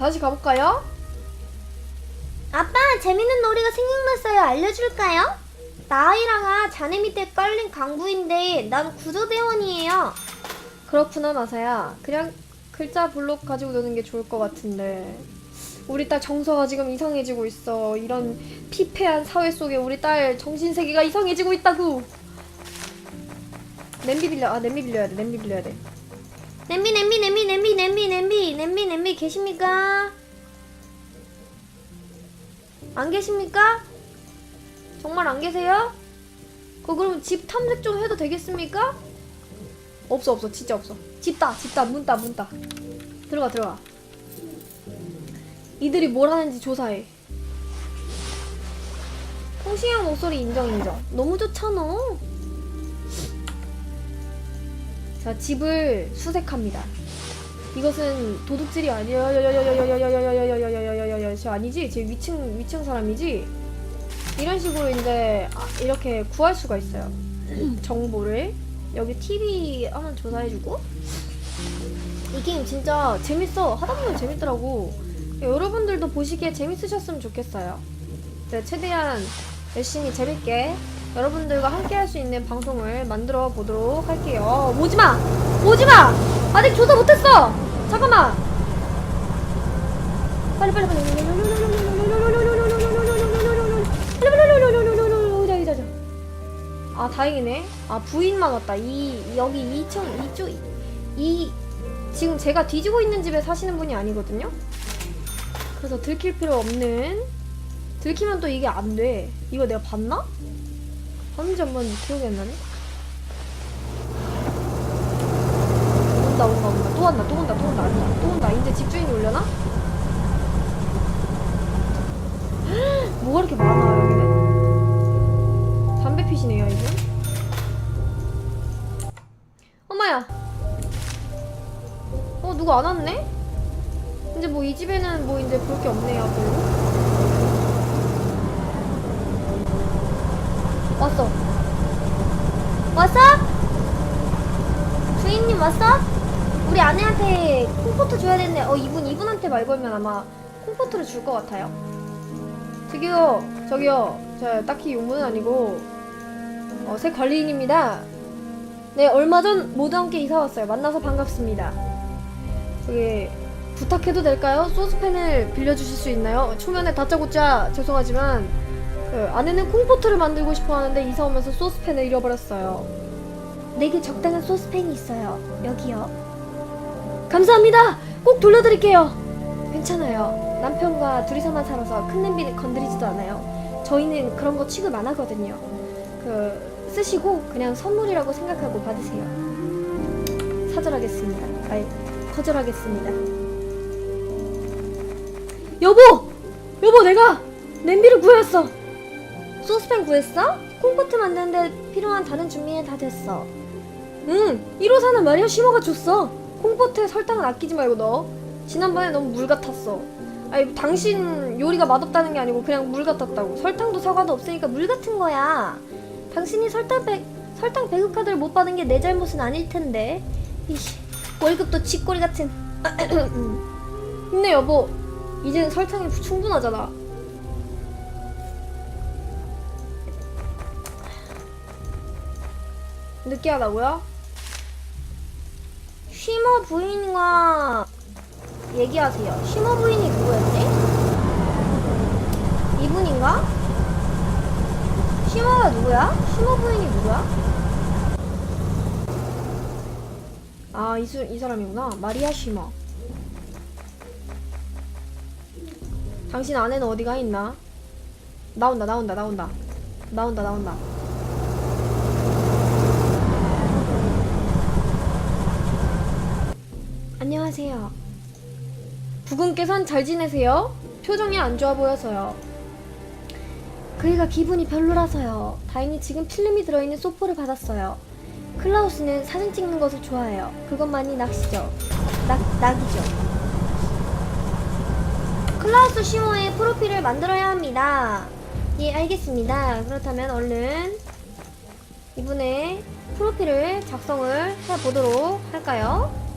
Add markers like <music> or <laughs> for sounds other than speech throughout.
다시 가볼까요? 아빠, 재밌는 놀이가 생각났어요. 알려줄까요? 나이랑아, 자네 밑에 깔린 강부인데, 난 구조대원이에요. 그렇구나 마사야 그냥 글자 블록 가지고 노는 게 좋을 것 같은데 우리 딸 정서가 지금 이상해지고 있어 이런 피폐한 사회 속에 우리 딸 정신 세계가 이상해지고 있다고 냄비 빌려 아 냄비 빌려야 돼 냄비 빌려야 돼 냄비, 냄비, 냄비, 냄비, 냄비, 냄비, 냄비, 냄비, 계십니까? 안 계십니까? 정말 안 계세요? 그 그럼 집 탐색 좀 해도 되겠습니까? 없어 없어 진짜 없어 집다 집다 문따 문따 들어가 들어가 이들이 뭘 하는지 조사해 통시형 목소리 인정 인정 너무 좋잖아 자 집을 수색합니다. 이것은 도둑질이 아니야 저 아니지? 제 위층 위층 사람이지? 이런 식으로 이제 아, 이렇게 구할 수가 있어요. <clears throat> 정보를 여기 TV 한번 조사해주고. 이 게임 진짜 재밌어. 하다 보면 재밌더라고. 여러분들도 보시기에 재밌으셨으면 좋겠어요. 네, 최대한 열심히 재밌게 여러분들과 함께 할 수 있는 방송을 만들어 보도록 할게요 오지마! 오지마! 아직 조사 못했어! 잠깐만 빨리 빨리 빨리 아 다행이네. 아 부인만 왔다. 이 여기 2층 이쪽 이 지금 제가 뒤지고 있는 집에 사시는 분이 아니거든요. 그래서 들킬 필요 없는 들키면 또 이게 안 돼. 이거 내가 봤나? 봤는지 한번 기억이 안 나네. 온다 온다 온다 또 왔나 또 온다 또 온다 또 온다 이제 집주인이 올려나? <gasps> 뭐가 이렇게 많아 여기는? 담배 피시네요 이분 엄마야 어 누구 안 왔네? 이제 뭐 이 집에는 뭐 이제 볼 게 없네요 별로 왔어 왔어? 주인님 왔어? 우리 아내한테 콩포트 줘야 되는데 어 이분 이분한테 말 걸면 아마 콩포트를 줄 것 같아요 저기요 저기요 저 딱히 용무는 아니고 어, 새 관리인입니다 네 얼마 전 모두 함께 이사 왔어요 만나서 반갑습니다 저기 부탁해도 될까요? 소스팬을 빌려주실 수 있나요? 초면에 다짜고짜 죄송하지만 그 아내는 콩포트를 만들고 싶어 하는데 이사 오면서 소스팬을 잃어버렸어요 내게 적당한 소스팬이 있어요. 여기요. 감사합니다. 꼭 돌려드릴게요. 괜찮아요. 남편과 둘이서만 살아서 큰 냄비는 건드리지도 않아요. 저희는 그런 거 취급 안 하거든요. 그 쓰시고 그냥 선물이라고 생각하고 받으세요. 사절하겠습니다. 아니 거절하겠습니다. 여보, 여보 내가 냄비를 구했어. 소스팬 구했어? 콩포트 만드는데 필요한 다른 준비는 다 됐어. 응, 1호사는 마리아 시모가 줬어. 콩포트에 설탕은 아끼지 말고 넣어. 지난번에 너무 물 같았어. 아니, 당신 요리가 맛없다는 게 아니고 그냥 물 같았다고. 설탕도 사과도 없으니까 물 같은 거야. 당신이 설탕 배, 설탕 배급 카드를 못 받은 게 내 잘못은 아닐 텐데. 이씨, 월급도 쥐꼬리 같은. <clears throat> 힘내 여보. 이제는 설탕이 충분하잖아. 느끼하다고요? 쉬머 부인과 얘기하세요. 쉬머 부인이 누구였지? 이분인가? 쉬머가 누구야? 쉬머 부인이 누구야? 아, 이, 수, 이 사람이구나. 마리아 쉬머. 당신 아내는 어디가 있나? 나온다, 나온다, 나온다. 나온다, 나온다. 안녕하세요. 부군께선 잘 지내세요? 표정이 안 좋아 보여서요. 그이가 기분이 별로라서요. 다행히 지금 필름이 들어있는 소포를 받았어요. 클라우스는 사진 찍는 것을 좋아해요. 그것만이 낚시죠. 낙, 낙이죠. 클라우스 시모의 프로필을 만들어야 합니다. 예, 알겠습니다. 그렇다면 얼른 이분의 프로필을 작성을 해보도록 할까요?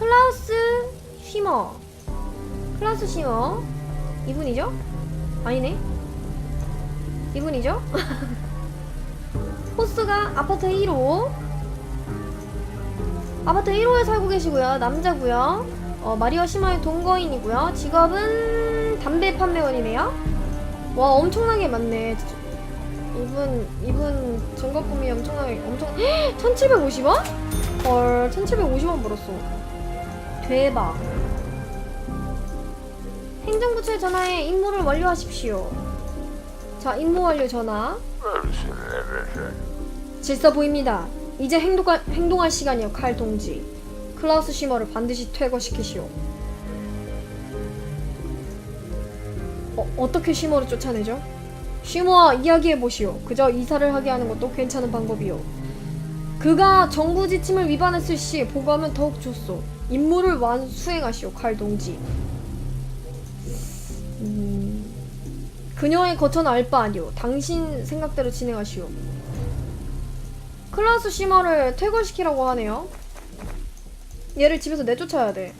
클라우스 쉬머. 클라스 시머. 이분이죠? 아니네. 이분이죠? <laughs> 호스가 아파트 1호. 아파트 1호에 살고 계시고요. 남자고요. 어, 마리오 시마의 동거인이고요. 직업은 담배 판매원이네요. 와 엄청나게 많네. 이분 이분 증거품이 엄청나게 엄청 <gasps> 1750원? 헐 1750원 벌었어 대박. 행정부처에 전화해 임무를 완료하십시오. 자 임무 완료 전화. 질서 보입니다. 이제 행동할, 행동할 시간이요 칼 동지. 클라우스 시머를 반드시 퇴거시키시오. 어, 어떻게 시머를 쫓아내죠? 시머와 이야기해보시오. 그저 이사를 하게 하는 것도 괜찮은 방법이오 그가 정부 지침을 위반했을 시 보고하면 더욱 좋소. 임무를 완 수행하시오, 칼 동지. 음, 그녀의 거처는 알바 아니오. 당신 생각대로 진행하시오. 클라스 시머를 퇴근시키라고 하네요. 얘를 집에서 내쫓아야 돼.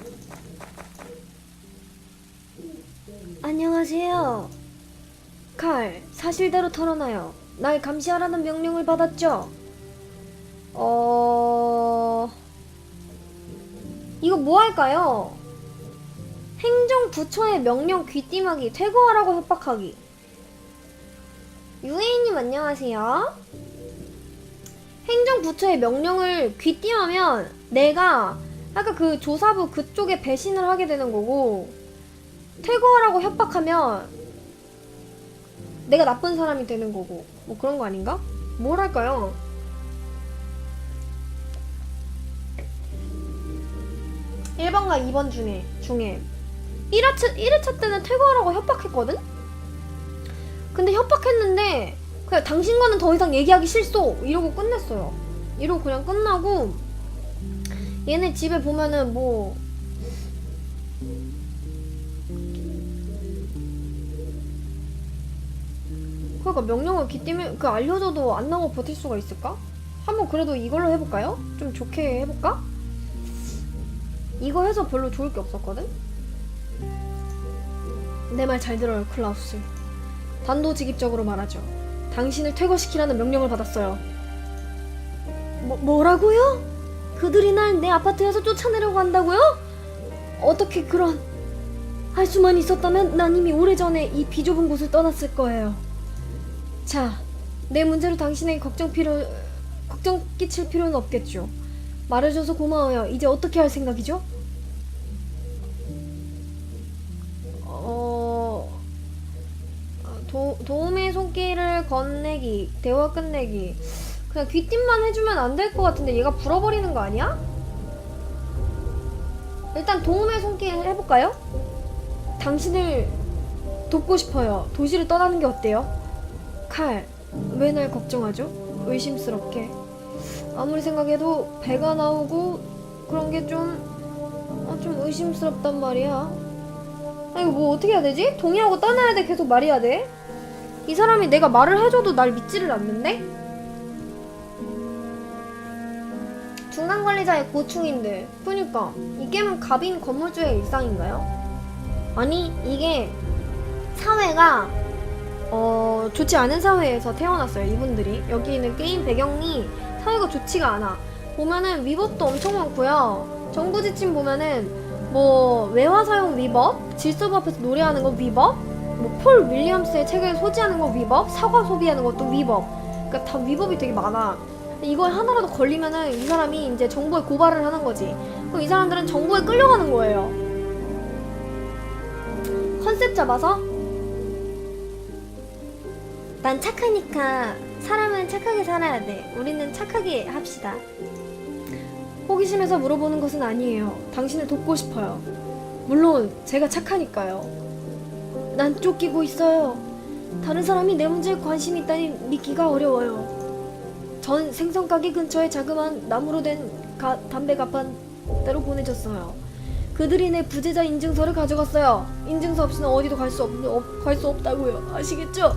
안녕하세요. 칼, 사실대로 털어놔요. 날 감시하라는 명령을 받았죠? 어... 이거 뭐 할까요? 행정부처의 명령 귀띔하기, 퇴거하라고 협박하기. 유혜인님 안녕하세요. 행정부처의 명령을 귀띔하면 내가 아까 그 조사부 그쪽에 배신을 하게 되는 거고 퇴거하라고 협박하면 내가 나쁜 사람이 되는 거고 뭐 그런 거 아닌가? 뭘 할까요? 1번과 2번 중에 중에 1회차, 1회차 때는 퇴거하라고 협박했거든? 근데 협박했는데 그냥 당신과는 더 이상 얘기하기 싫소 이러고 끝냈어요 이러고 그냥 끝나고 얘네 집에 보면은 뭐 그러니까 명령을 귀띔해 그 알려줘도 안 나오고 버틸 수가 있을까? 한번 그래도 이걸로 해볼까요? 좀 좋게 해볼까? 이거 해서 별로 좋을 게 없었거든? 내 말 잘 들어요, 클라우스. 단도직입적으로 말하죠. 당신을 퇴거시키라는 명령을 받았어요. 뭐, 뭐라고요? 그들이 날 내 아파트에서 쫓아내려고 한다고요? 어떻게 그런... 할 수만 있었다면 난 이미 오래전에 이 비좁은 곳을 떠났을 거예요. 자, 내 문제로 당신에게 걱정 필요, 걱정 끼칠 필요는 없겠죠. 말해줘서 고마워요. 이제 어떻게 할 생각이죠? 건네기, 대화 끝내기. 그냥 귀띔만 해주면 안 될 것 같은데 얘가 불어버리는 거 아니야? 일단 도움의 손길 해볼까요? 당신을 돕고 싶어요. 도시를 떠나는 게 어때요? 칼, 왜 날 걱정하죠? 의심스럽게. 아무리 생각해도 배가 나오고 그런 게 좀, 어, 좀 의심스럽단 말이야. 아, 이거 뭐 어떻게 해야 되지? 동의하고 떠나야 돼? 계속 말해야 돼? 이 사람이 내가 말을 해줘도 날 믿지를 않는데? 중간 관리자의 고충인데, 그니까, 이 게임은 갑인 건물주의 일상인가요? 아니, 이게 사회가 어, 좋지 않은 사회에서 태어났어요, 이분들이. 여기 있는 게임 배경이 사회가 좋지가 않아. 보면은 위법도 엄청 많고요. 정부 지침 보면은 뭐 외화 사용 위법, 질서부 앞에서 노래하는 거 위법, 뭐 폴 윌리엄스의 책을 소지하는 거 위법, 사과 소비하는 것도 위법. 그러니까 다 위법이 되게 많아. 이걸 하나라도 걸리면은 이 사람이 이제 정부에 고발을 하는 거지. 그럼 이 사람들은 정부에 끌려가는 거예요. 컨셉 잡아서 난 착하니까 사람은 착하게 살아야 돼. 우리는 착하게 합시다. 호기심에서 물어보는 것은 아니에요. 당신을 돕고 싶어요. 물론 제가 착하니까요. 난 쫓기고 있어요. 다른 사람이 내 문제에 관심이 있다니 믿기가 어려워요. 전 생선 가게 근처에 자그마한 나무로 된 가- 담배 가판대로 보내졌어요. 그들이 내 부재자 인증서를 가져갔어요. 인증서 없이는 어디도 갈 수 없, 없, 갈수 없다고요. 아시겠죠?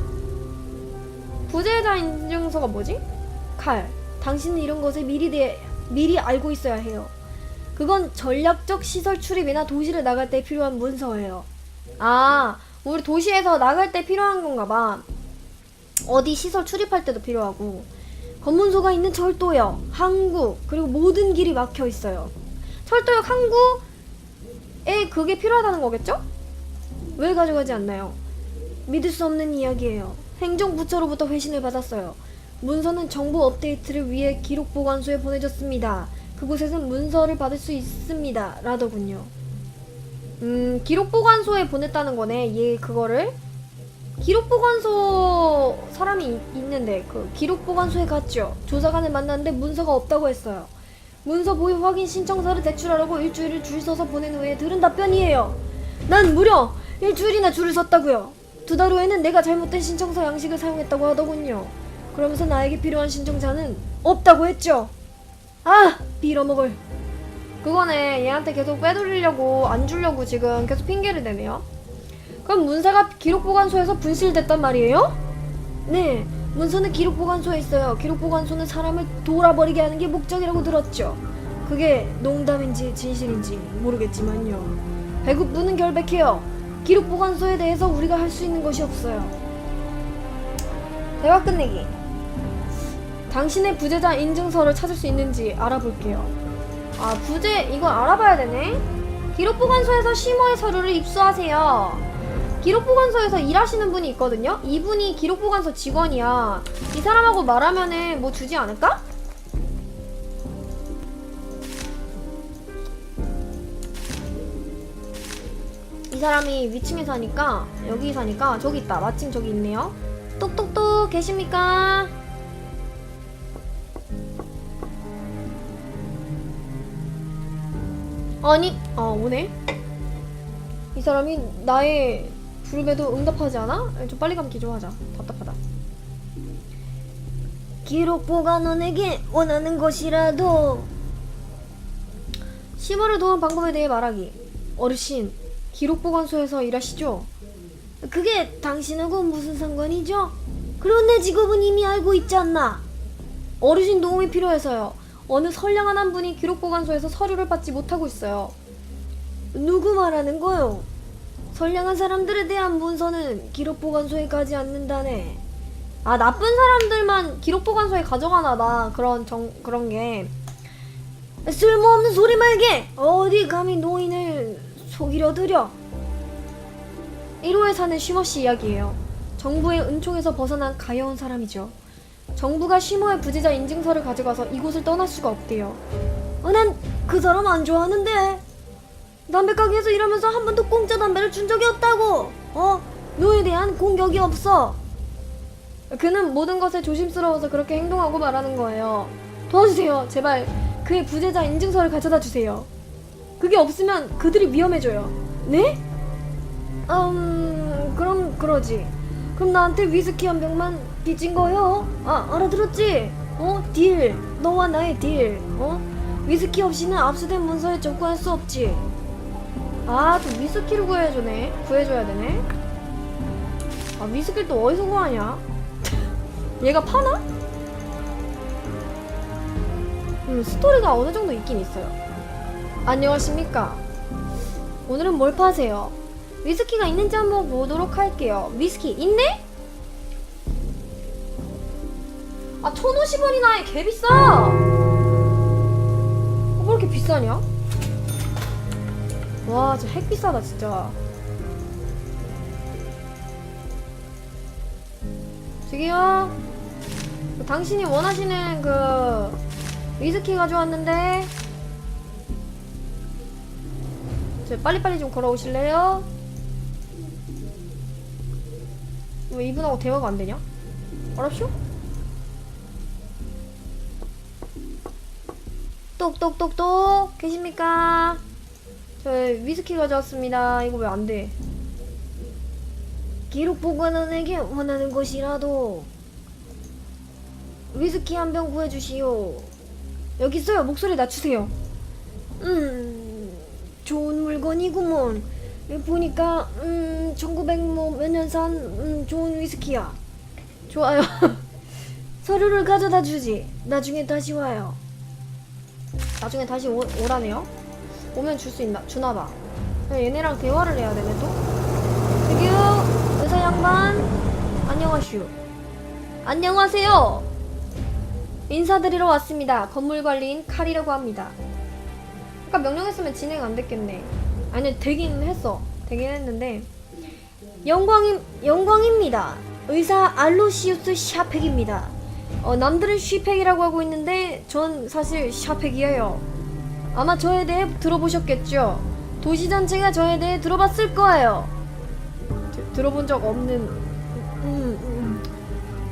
부재자 인증서가 뭐지? 칼. 당신은 이런 것을 미리 대, 미리 알고 있어야 해요. 그건 전략적 시설 출입이나 도시를 나갈 때 필요한 문서예요. 아, 우리 도시에서 나갈 때 필요한 건가 봐. 어디 시설 출입할 때도 필요하고. 검문소가 있는 철도역, 항구, 그리고 모든 길이 막혀 있어요. 철도역 항구에 그게 필요하다는 거겠죠? 왜 가져가지 않나요? 믿을 수 없는 이야기예요. 행정부처로부터 회신을 받았어요. 문서는 정보 업데이트를 위해 기록 보관소에 보내졌습니다. 그곳에선 문서를 받을 수 있습니다. 라더군요. 음, 기록 보관소에 보냈다는 거네. 얘 그거를 기록 보관소 사람이 있- 있는데 그 기록 보관소에 갔죠. 조사관을 만났는데 문서가 없다고 했어요. 문서 보유 확인 신청서를 제출하라고 일주일을 줄 서서 보낸 후에 들은 답변이에요. 난 무려 일주일이나 줄을 섰다고요. 두 달 후에는 내가 잘못된 신청서 양식을 사용했다고 하더군요. 그러면서 나에게 필요한 신청자는 없다고 했죠. 아, 빌어먹을. 그거네. 얘한테 계속 빼돌리려고 안 주려고 지금 계속 핑계를 대네요. 그럼 문서가 기록 보관소에서 분실됐단 말이에요? 네, 문서는 기록 보관소에 있어요. 기록 보관소는 사람을 돌아버리게 하는 게 목적이라고 들었죠. 그게 농담인지 진실인지 모르겠지만요. 배급부는 결백해요. 기록 보관소에 대해서 우리가 할 수 있는 것이 없어요. 대화 끝내기. 당신의 부재자 인증서를 찾을 수 있는지 알아볼게요. 아, 부재, 이거 알아봐야 되네? 기록보관소에서 심어의 서류를 입수하세요. 기록보관소에서 일하시는 분이 있거든요? 이분이 기록보관소 직원이야. 이 사람하고 말하면은 뭐 주지 않을까? 이 사람이 위층에 사니까, 여기 사니까, 저기 있다. 마침 저기 있네요. 똑똑똑 계십니까? 아니, 어 오네. 이 사람이 나의 부름에도 응답하지 않아? 좀 빨리 감기 좀 하자. 답답하다. 기록 보관원에게 원하는 것이라도 심호를 도운 방법에 대해 말하기. 어르신, 기록보관소에서 일하시죠? 그게 당신하고 무슨 상관이죠? 그런 내 직업은 이미 알고 있지 않나? 어르신 도움이 필요해서요. 어느 선량한 한 분이 기록보관소에서 서류를 받지 못하고 있어요. 누구 말하는 거요? 선량한 사람들에 대한 문서는 기록 보관소에 가지 않는다네. 아 나쁜 사람들만 기록보관소에 가져가나 봐. 그런 정 그런 게. 쓸모없는 소리 말게! 어디 감히 노인을 속이려 들여? 1호에 사는 쉬머씨 이야기예요. 정부의 은총에서 벗어난 가여운 사람이죠. 정부가 쉬머의 부재자 인증서를 가져가서 이곳을 떠날 수가 없대요. 어, 난그 사람 안 좋아하는데. 담배 가게에서 일하면서 한 번도 공짜 담배를 준 적이 없다고. 어? 노에 대한 공격이 없어. 그는 모든 것에 조심스러워서 그렇게 행동하고 말하는 거예요. 도와주세요. 제발 그의 부재자 인증서를 가져다 주세요. 그게 없으면 그들이 위험해져요. 네? 음, 그럼 그러지. 그럼 나한테 위스키 한 병만 빚진 거요? 아, 알아들었지? 어, 딜. 너와 나의 딜. 어? 위스키 없이는 압수된 문서에 접근할 수 없지. 아, 또 위스키를 구해주네. 구해줘야 되네. 아, 위스키를 또 어디서 구하냐? <laughs> 얘가 파나? 음, 스토리가 어느 정도 있긴 있어요. 안녕하십니까? 오늘은 뭘 파세요? 위스키가 있는지 한번 보도록 할게요. 위스키 있네? 아, 1,050원이나 해. 개 비싸! 어, 왜 이렇게 비싸냐? 와, 진짜 핵 비싸다, 진짜. 저기요. 그 당신이 원하시는 그 위스키 가져왔는데. 저 빨리빨리 좀 걸어오실래요? 왜 이분하고 대화가 안 되냐? 알았쇼? 똑똑똑똑 계십니까? 저 위스키 가져왔습니다. 이거 왜 안 돼? 기록 보관원에게 원하는 것이라도 위스키 한 병 구해주시오. 여기 있어요. 목소리 낮추세요. 음, 좋은 물건이구먼. 보니까 음, 1900몇 년산 음, 좋은 위스키야. 좋아요. <laughs> 서류를 가져다 주지. 나중에 다시 와요. 나중에 다시 오, 오라네요. 오면 줄 수 있나? 주나 봐. 그냥 얘네랑 대화를 해야 되네 또. 저기요 의사 양반. 안녕하슈 안녕하세요. 인사드리러 왔습니다. 건물 관리인 칼이라고 합니다. 아까 명령했으면 진행 안 됐겠네. 아니 되긴 했어. 되긴 했는데. 영광임 영광입니다. 의사 알로시우스 샤펙입니다 어, 남들은 쉬펙이라고 하고 있는데 전 사실 샤펙이에요. 아마 저에 대해 들어보셨겠죠? 도시 전체가 저에 대해 들어봤을 거예요. 드- 들어본 적 없는 음, 음.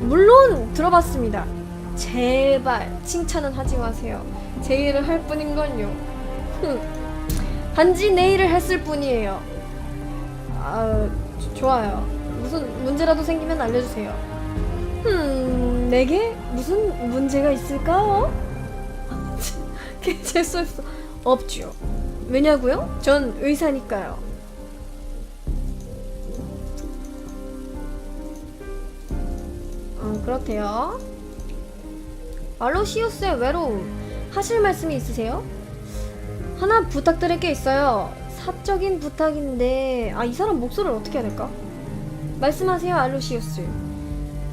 물론 들어봤습니다. 제발 칭찬은 하지 마세요. 제 일을 할 뿐인걸요. 흠. 단지 내 일을 했을 뿐이에요. 아 조- 좋아요. 무슨 문제라도 생기면 알려주세요 음 내게 무슨 문제가 있을까요? <laughs> 재수없어 없죠 왜냐고요? 전 의사니까요 어, 그렇대요. 알로시우스의 외로움 하실 말씀이 있으세요? 하나 부탁드릴 게 있어요. 사적인 부탁인데 아 이 사람 목소리를 어떻게 해야 될까? 말씀하세요, 알로시우스.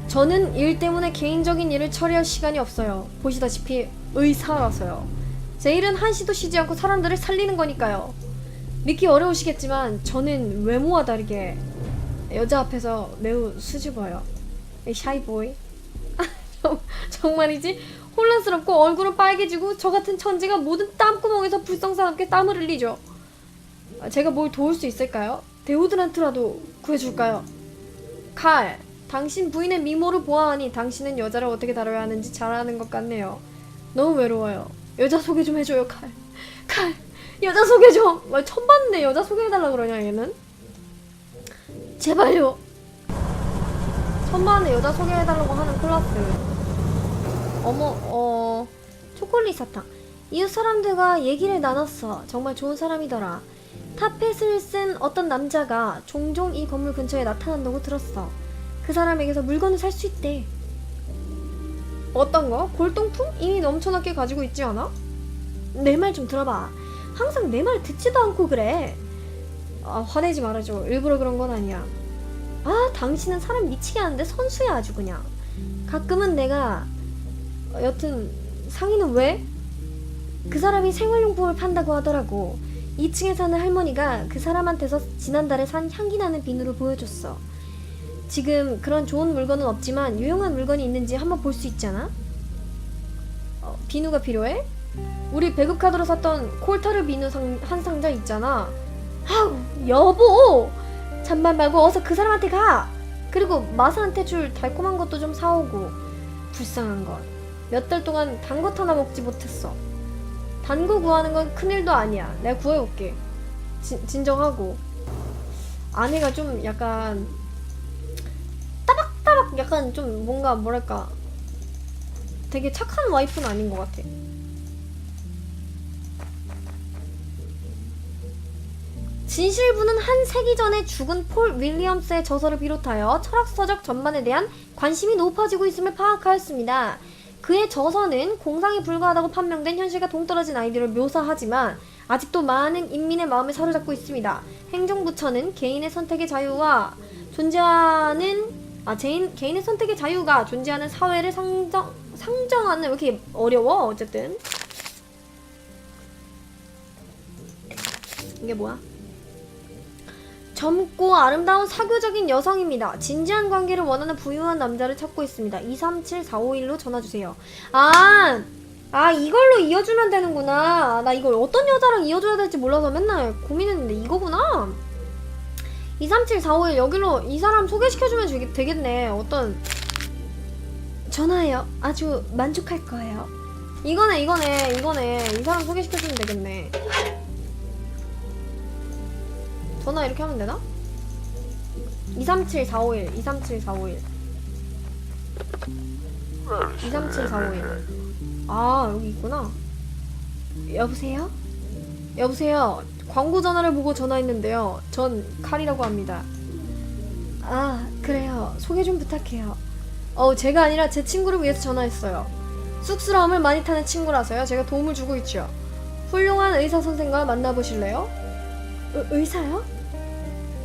저는 일 때문에 개인적인 일을 처리할 시간이 없어요. 보시다시피 의사라서요. 제 일은 한시도 쉬지 않고 사람들을 살리는 거니까요. 믿기 어려우시겠지만 저는 외모와 다르게 여자 앞에서 매우 수줍어요. 이 샤이보이. <laughs> 정- 정말이지? 혼란스럽고 얼굴은 빨개지고 저 같은 천재가 모든 땀구멍에서 불성사함께 땀을 흘리죠. 아, 제가 뭘 도울 수 있을까요? 데오드란트라도 구해줄까요? 칼, 당신 부인의 미모를 보아하니 당신은 여자를 어떻게 다뤄야 하는지 잘 아는 것 같네요. 너무 외로워요. 여자 소개 좀 해줘요, 칼. 칼, 여자 소개 좀. 와, 처음 봤는데 여자 소개해달라 그러냐 얘는? 제발요. 천만에 여자 소개해달라고 하는 클라스. 어머, 어, 초콜릿 사탕. 이웃 사람들과 얘기를 나눴어. 정말 좋은 사람이더라. 타펫을 쓴 어떤 남자가 종종 이 건물 근처에 나타난다고 들었어. 그 사람에게서 물건을 살 수 있대. 어떤 거? 골동품? 이미 넘쳐나게 가지고 있지 않아? 내 말 좀 들어봐. 항상 내 말 듣지도 않고 그래. 아, 화내지 말아줘. 일부러 그런 건 아니야. 아, 당신은 사람 미치게 하는데 선수야 아주 그냥. 가끔은 내가 어, 여튼 상의는 왜? 그 사람이 생활용품을 판다고 하더라고. 2층에 사는 할머니가 그 사람한테서 지난달에 산 향기 나는 비누를 보여줬어. 지금 그런 좋은 물건은 없지만 유용한 물건이 있는지 한번 볼 수 있잖아? 어, 비누가 필요해? 우리 배급카드로 샀던 콜타르 비누 상, 한 상자 있잖아. 아우, 여보! 잔말 말고 어서 그 사람한테 가! 그리고 마사한테 줄 달콤한 것도 좀 사오고. 불쌍한 것. 몇 달 동안 단 것 하나 먹지 못했어. 단 거 구하는 건 큰일도 아니야. 내가 구해올게. 진, 진정하고. 아내가 좀 약간 약간 좀 뭔가 뭐랄까 되게 착한 와이프는 아닌 것 같아. 진실부는 한 세기 전에 죽은 폴 윌리엄스의 저서를 비롯하여 철학서적 전반에 대한 관심이 높아지고 있음을 파악하였습니다. 그의 저서는 공상이 불가하다고 판명된 현실과 동떨어진 아이디어를 묘사하지만 아직도 많은 인민의 마음을 사로잡고 있습니다. 행정부처는 개인의 선택의 자유와 존재하는 아 개인, 개인의 선택의 자유가 존재하는 사회를 상정 상정하는 왜 이렇게 어려워 어쨌든 이게 뭐야? 젊고 아름다운 사교적인 여성입니다. 진지한 관계를 원하는 부유한 남자를 찾고 있습니다. 237451로 전화주세요. 아, 아 이걸로 이어주면 되는구나. 나 이걸 어떤 여자랑 이어줘야 될지 몰라서 맨날 고민했는데 이거구나. 237451 여기로 이 사람 소개시켜주면 되겠- 되겠네. 어떤 전화해요. 아주 만족할 거예요. 이거네, 이거네, 이거네. 이 사람 소개시켜주면 되겠네. 전화 이렇게 하면 되나? 237451 237451 237451 아 여기 있구나 여보세요? 여보세요? 광고 전화를 보고 전화했는데요. 전 칼이라고 합니다. 아 그래요. 소개 좀 부탁해요. 어 제가 아니라 제 친구를 위해서 전화했어요. 쑥스러움을 많이 타는 친구라서요. 제가 도움을 주고 있죠. 훌륭한 의사 선생과 만나보실래요? 의, 의사요?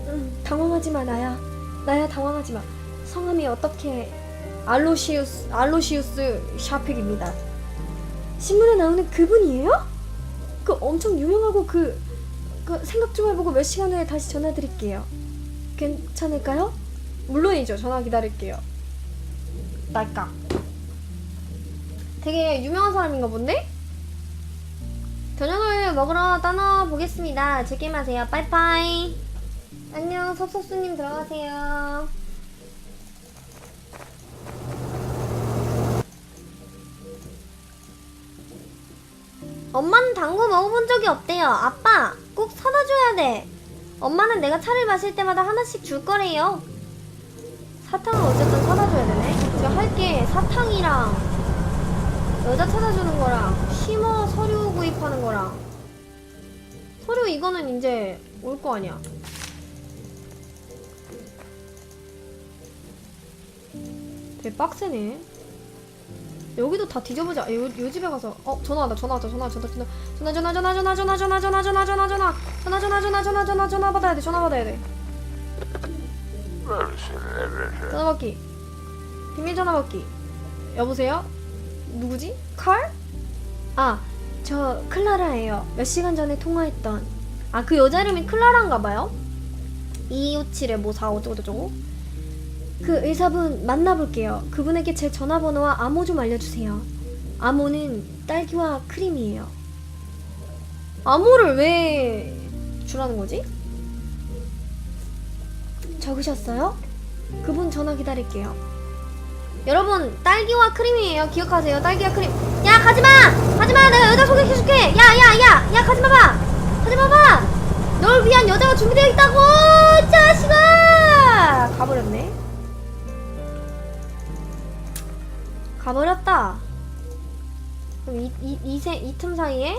음, 당황하지 마 나야. 나야 당황하지 마. 성함이 어떻게? 알로시우스 알로시우스 샤펙입니다. 신문에 나오는 그분이에요? 그 엄청 유명하고 그, 그 생각 좀 해보고 몇 시간 후에 다시 전화드릴게요 괜찮을까요? 물론이죠. 전화 기다릴게요. 딸깍. 되게 유명한 사람인가 본데? 저녁을 먹으러 떠나보겠습니다. 즐김하세요. 빠이빠이. 안녕, 섭섭수님 들어가세요. 엄마는 당구 먹어본 적이 없대요. 아빠, 꼭 사다 줘야 돼. 엄마는 내가 차를 마실 때마다 하나씩 줄 거래요. 사탕을 어쨌든 사다 줘야 되네. 제가 할게 사탕이랑 여자 찾아주는 거랑 심어 서류 구입하는 거랑 서류 이거는 이제 올 거 아니야. 되게 빡세네. 여기도 다 뒤져보자. 요, 요 집에 가서 어 전화 왔다 전화 전화 전화 전화 전화 전화 전화 전화 전화 전화 전화 전화 전화 전화 전화 전화 전화 전화 전화 받아야 돼 전화 받아야 돼. 전화 받기. 비밀 전화 받기. 여보세요? 누구지? 칼? 아, 저 클라라예요. 몇 시간 전에 통화했던. 아, 그 여자 이름이 클라라인가 봐요? 257에 뭐 4, 어쩌고 저쩌고? 그 의사분 만나볼게요. 그분에게 제 전화번호와 암호 좀 알려주세요. 암호는 딸기와 크림이에요. 암호를 왜 주라는 거지? 적으셨어요? 그분 전화 기다릴게요. 여러분 딸기와 크림이에요 기억하세요 딸기와 크림 야 가지마 가지마 내가 여자 소개해줄게 야야야 야 가지마 봐 가지마 봐 널 위한 여자가 준비되어 있다고 이 자식아 가버렸네 가버렸다 그럼 이, 이, 이, 세, 이틈 사이에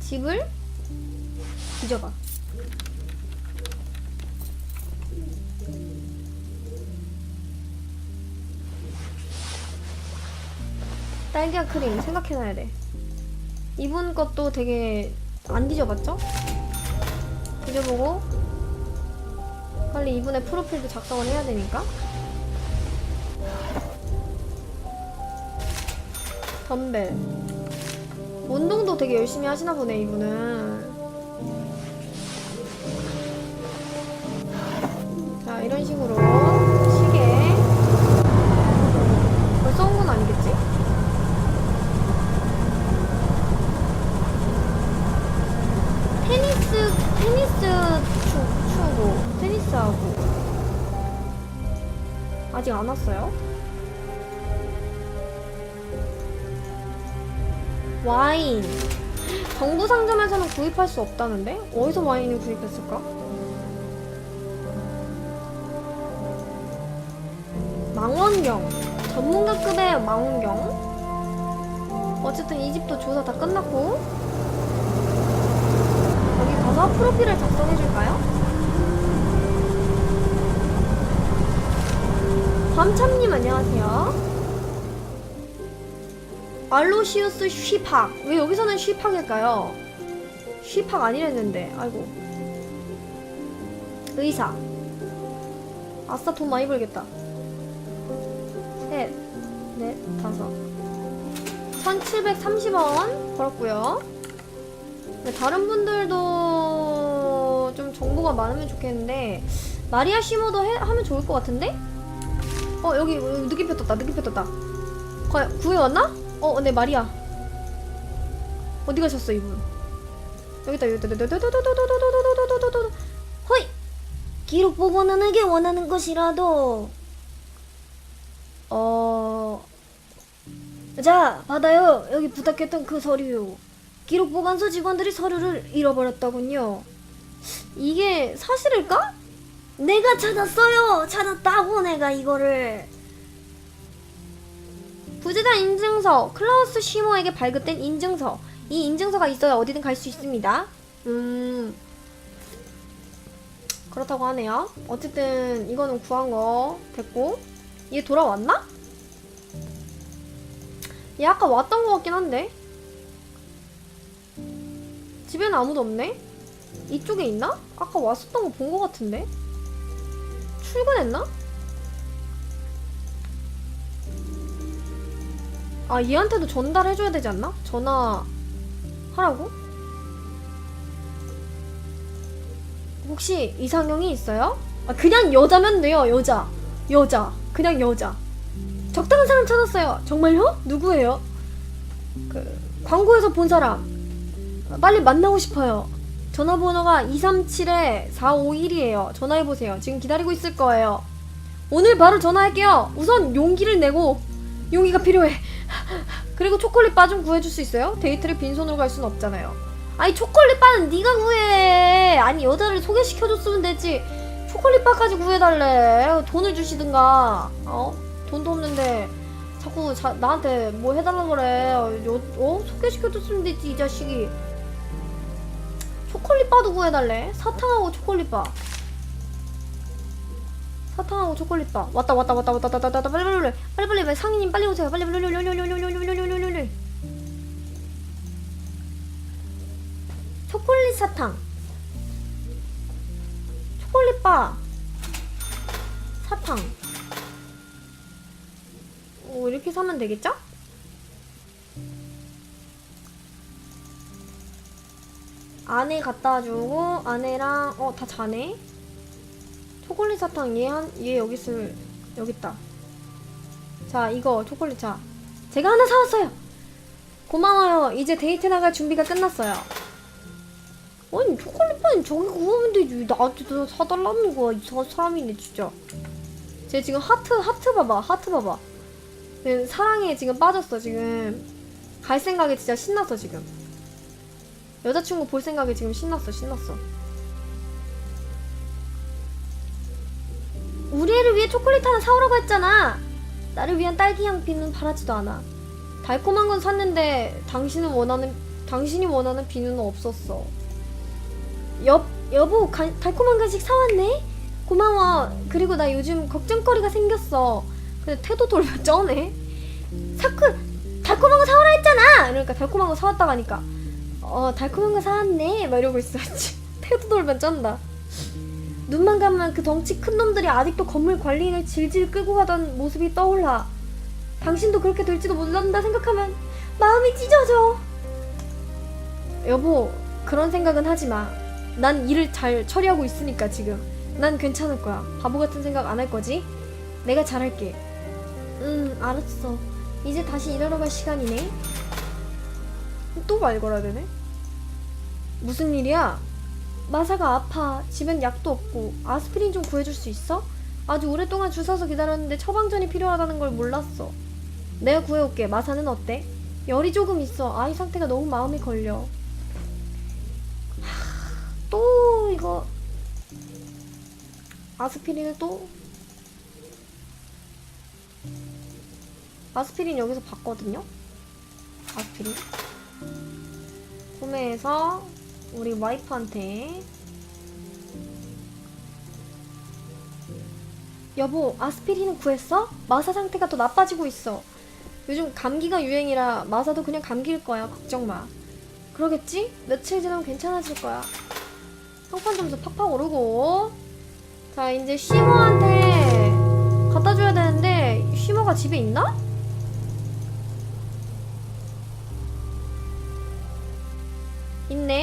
집을 뒤져봐 딸기와 크림 생각해놔야 돼. 이분 것도 되게 안 뒤져봤죠? 뒤져보고 빨리 이분의 프로필도 작성을 해야 되니까. 덤벨. 운동도 되게 열심히 하시나 보네 이분은. 자 이런 식으로 시계. 벌써 온 건 아니겠지? 테니스 테니스 추, 추고 테니스하고 아직 안 왔어요? 와인 정부 상점에서는 구입할 수 없다는데 어디서 와인을 구입했을까? 망원경 전문가급의 망원경 어쨌든 이 집도 조사 다 끝났고 여기 가서 프로필을 작성해줄까요? 밤참님 안녕하세요. 알로시우스 쉬팍. 왜 여기서는 쉬팍일까요? 쉬팍 아니랬는데. 아이고. 의사. 아싸 돈 많이 벌겠다. 셋, 넷, 다섯. 1730원 벌었고요. 네, 다른 분들도 좀 정보가 많으면 좋겠는데 마리아 시모도 해, 하면 좋을 것 같은데? 어 여기 느낌표 떴다 느낌표 떴다 과연 구해왔나? 어 네 마리아 어디 가셨어 이분 여기다 여기다 호이! 기록 보고는 내게 원하는 것이라도 어... 자, 받아요. 여기 부탁했던 그 서류요. 기록 보관소 직원들이 서류를 잃어버렸다군요. 이게 사실일까? 내가 찾았어요. 찾았다고 내가 이거를. 부재자 인증서 클라우스 시모에게 발급된 인증서. 이 인증서가 있어야 어디든 갈 수 있습니다. 음. 그렇다고 하네요. 어쨌든 이거는 구한 거 됐고 얘 돌아왔나? 얘 아까 왔던 거 같긴 한데. 집에는 아무도 없네. 이쪽에 있나? 아까 왔었던 거 본 거 같은데. 출근했나? 아 얘한테도 전달해줘야 되지 않나? 전화 하라고? 혹시 이상형이 있어요? 아 그냥 여자면 돼요 여자. 여자. 그냥 여자. 적당한 사람 찾았어요. 정말요? 누구예요? 그 광고에서 본 사람. 빨리 만나고 싶어요. 전화번호가 237-451이에요. 전화해보세요. 지금 기다리고 있을 거예요. 오늘 바로 전화할게요. 우선 용기를 내고 용기가 필요해 그리고 초콜릿 바 좀 구해줄 수 있어요? 데이트를 빈손으로 갈 순 없잖아요. 아니 초콜릿 바는 네가 구해. 아니 여자를 소개시켜줬으면 되지. 초콜릿 바까지 구해달래. 돈을 주시든가. 어? 돈도 없는데 자꾸 자, 나한테 뭐 해달라 그래. 여, 어? 소개시켜줬으면 되지 이 자식이. 초콜릿 바도 구해달래. 사탕하고 초콜릿 바 사탕하고 초콜릿 바 왔다 왔다 왔다 왔다 왔다 왔다 빨리 빨리 빨리 빨리 빨리 상인님 빨리 오세요 빨리 빨리 빨리 빨리 빨리 빨리 빨리 빨리 빨리 빨리 초콜릿 사탕 초콜릿 바 사탕 오 이렇게 사면 되겠죠? 아내 갖다 주고 아내랑 어 다 자네 초콜릿 사탕 얘 한 얘 여기 있을 여기 있다. 자 이거 초콜릿 자. 제가 하나 사왔어요. 고마워요. 이제 데이트 나갈 준비가 끝났어요. 아니 초콜릿바는 저기 구우면 되지. 나한테 더 사달라는 거야. 이상한 사람이네 진짜. 쟤 지금 하트 하트 봐봐 하트 봐봐. 쟤 사랑에 지금 빠졌어 지금. 갈 생각에 진짜 신났어 지금. 여자친구 볼 생각에 지금 신났어 신났어 우리 애를 위해 초콜릿 하나 사오라고 했잖아. 나를 위한 딸기 향비는 바라지도 않아. 달콤한 건 샀는데 당신은 원하는 당신이 원하는 비누는 없었어. 여, 여보 가, 달콤한 간식 사왔네? 고마워. 그리고 나 요즘 걱정거리가 생겼어. 근데 태도 돌면 <laughs> 쩌네. 사쿠 달콤한 거 사오라 했잖아! 그러니까 달콤한 거 사왔다고 하니까. 어 달콤한 거 사왔네. 막 이러고 있었지 <laughs> 태도 돌면 쩐다 눈만 감으면 그 덩치 큰 놈들이 아직도 건물 관리인을 질질 끌고 가던 모습이 떠올라. 당신도 그렇게 될지도 모른다 생각하면 마음이 찢어져. 여보 그런 생각은 하지 마. 난 일을 잘 처리하고 있으니까 지금. 난 괜찮을 거야. 바보 같은 생각 안 할 거지? 내가 잘할게. 응 알았어. 이제 다시 일하러 갈 시간이네. 또 말 걸어야 되네? 무슨 일이야? 마사가 아파. 집엔 약도 없고 아스피린 좀 구해줄 수 있어? 아주 오랫동안 줄 서서 기다렸는데 처방전이 필요하다는 걸 몰랐어. 내가 구해올게. 마사는 어때? 열이 조금 있어. 아이 상태가 너무 마음이 걸려. 또 이거 아스피린을 또? 아스피린 여기서 봤거든요? 아스피린? 구매해서 우리 와이프한테. 여보 아스피린은 구했어? 마사 상태가 더 나빠지고 있어. 요즘 감기가 유행이라 마사도 그냥 감기일 거야. 걱정 마. 그러겠지? 며칠 지나면 괜찮아질 거야. 평판 점수 팍팍 오르고. 자 이제 시모한테 갖다 줘야 되는데 시모가 집에 있나? 있네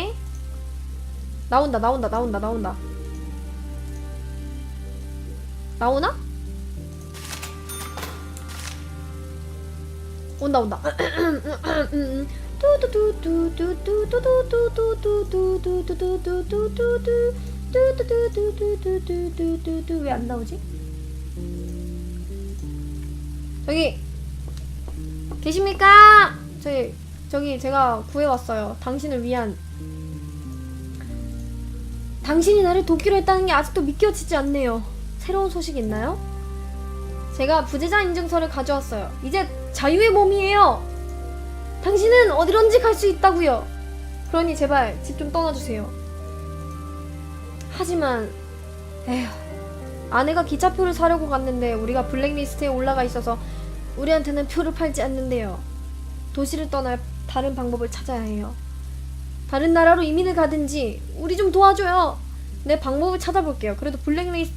나온다 나온다 나온다 나온다 나오나? 온다 온다 <clears throat> 왜 안 나오지? 저기 계십니까? 저기 저기 제가 구해왔어요. 당신을 위한 당신이 나를 돕기로 했다는 게 아직도 믿겨지지 않네요. 새로운 소식 있나요? 제가 부재자 인증서를 가져왔어요. 이제 자유의 몸이에요. 당신은 어디론지 갈 수 있다고요. 그러니 제발 집 좀 떠나주세요. 하지만 에휴 아내가 기차표를 사려고 갔는데 우리가 블랙리스트에 올라가 있어서 우리한테는 표를 팔지 않는데요. 도시를 떠날 다른 방법을 찾아야 해요. 다른 나라로 이민을 가든지 우리 좀 도와줘요. 내 방법을 찾아볼게요. 그래도 블랙리스트